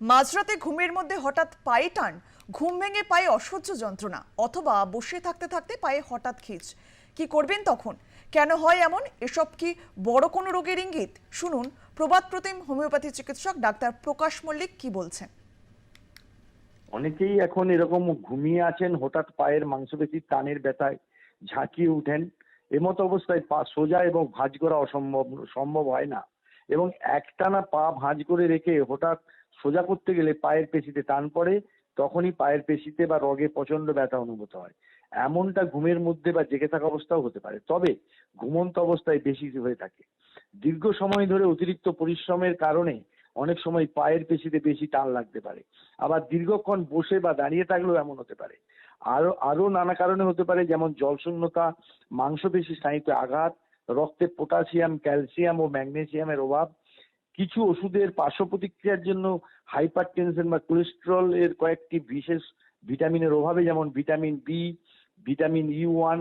মাঝরাতে ঘুমের মধ্যে হঠাৎ পায়ে টান, ঘুম ভেঙে পায়ে অসহ্য যন্ত্রণা, অথবা বসে থাকতে থাকতে পায়ে হঠাৎ খিচ। কি করবেন তখন? কেন হয় এমন? এসব কি বড় কোনো রোগের ইঙ্গিত? শুনুন প্রবাদ প্রতিম হোমিওপ্যাথি চিকিৎসক ডাক্তার প্রকাশ মল্লিক কি বলছেন? অনেকেই এখন এরকম ঘুমিয়ে আছেন, হঠাৎ পায়ের মাংসপেশির টানের ব্যথায় ঝাঁকিয়ে উঠেন। এমতো অবস্থায় পা সোজা এবং ভাঁজ করা অসম্ভব, সম্ভব হয় না। এবং একটানা পা ভাঁজ করে রেখে হঠাৎ সোজা করতে গেলে পায়ের পেশিতে টান পড়ে, তখনই পায়ের পেশিতে বা রগে প্রচণ্ড ব্যথা অনুভূত হয়। এমনটা ঘুমের মধ্যে বা জেগে থাকা অবস্থাও হতে পারে, তবে ঘুমন্ত অবস্থায় বেশি হয়ে থাকে। দীর্ঘ সময় ধরে অতিরিক্ত পরিশ্রমের কারণে অনেক সময় পায়ের পেশিতে বেশি টান লাগতে পারে। আবার দীর্ঘক্ষণ বসে বা দাঁড়িয়ে থাকলেও এমন হতে পারে। আরও আরও নানা কারণে হতে পারে, যেমন জলশূন্যতা মাংসপেশি স্নায়ুতে আঘাত রক্তে পটাশিয়াম ক্যালসিয়াম ও ম্যাগনেসিয়ামের অভাব। কিছু ওষুধের পার্শ্ব প্রতিক্রিয়ার জন্য হাইপার টেনশন বা কোলেস্টেরল এর কয়েকটি বিশেষ ভিটামিনের অভাবে, যেমন vitamin B vitamin E one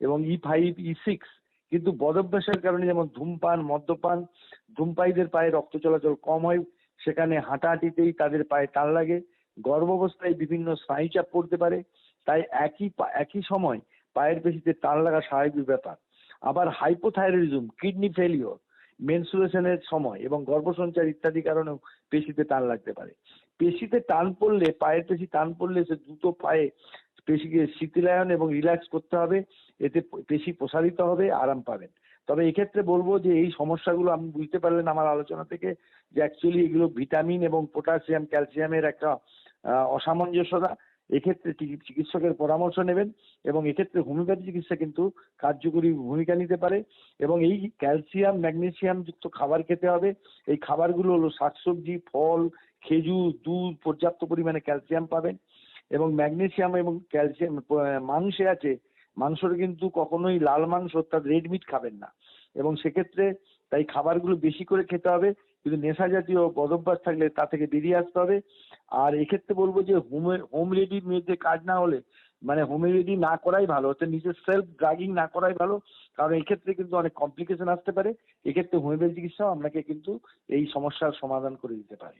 এবং ই ফাইভ ই সিক্স কিন্তু বদভ্যাসের কারণে যেমন ধূমপান, মদ্যপান, ধূমপায়ীদের পায়ে রক্ত চলাচল কম হয়, সেখানে হাঁটাহাঁটিতেই তাদের পায়ে টান লাগে। গর্ভাবস্থায় বিভিন্ন স্নায়ুচাপ পড়তে পারে, তাই একই একই সময় পায়ের পেশিতে টান লাগা স্বাভাবিক ব্যাপার। আবার হাইপোথাইরয়েডিজম কিডনি ফেলিওর মেনসুরেশনের সময় এবং গর্ভসঞ্চার ইত্যাদি কারণেও পেশিতে টান লাগতে পারে। পেশিতে টান পড়লে, পায়ের পেশি টান পড়লে সে দ্রুত পায়ে পেশিকে শিথিলায়ন এবং রিল্যাক্স করতে হবে, এতে পেশি প্রসারিত হবে, আরাম পাবেন। তবে এক্ষেত্রে বলব যে এই সমস্যাগুলো আপনি বুঝতে পারলেন আমার আলোচনা থেকে যে অ্যাকচুয়ালি এগুলো ভিটামিন এবং পটাশিয়াম ক্যালসিয়ামের একটা অসামঞ্জস্যতা, এক্ষেত্রে চিকিৎসকের পরামর্শ নেবেন এবং এক্ষেত্রে হোমিওপ্যাথি চিকিৎসা কিন্তু কার্যকরী ভূমিকা নিতে পারে এবং এই ক্যালসিয়াম, ম্যাগনেসিয়াম যুক্ত খাবার খেতে হবে। এই খাবারগুলো হলো শাকসবজি, ফল, খেজুর, দুধ, পর্যাপ্ত পরিমাণে ক্যালসিয়াম পাবেন এবং ম্যাগনেসিয়াম এবং ক্যালসিয়াম মাংসে আছে। মাংসটা কিন্তু কখনোই লাল মাংস অর্থাৎ রেড মিট খাবেন না এবং সেক্ষেত্রে তাই খাবারগুলো বেশি করে খেতে হবে কিন্তু নেশা জাতীয় বদভ্যাস থাকলে তা থেকে বেরিয়ে আসতে হবে। আর এক্ষেত্রে বলব যে হোমে হোম রেডি মধ্যে কাজ না হলে মানে হোম রেডি না করাই ভালো, অর্থাৎ নিজের সেলফ ড্রাগিং না করাই ভালো, কারণ এক্ষেত্রে কিন্তু অনেক কমপ্লিকেশন আসতে পারে। এক্ষেত্রে হোমিওপ্যাথি চিকিৎসাও আপনাকে কিন্তু এই সমস্যার সমাধান করে দিতে পারে।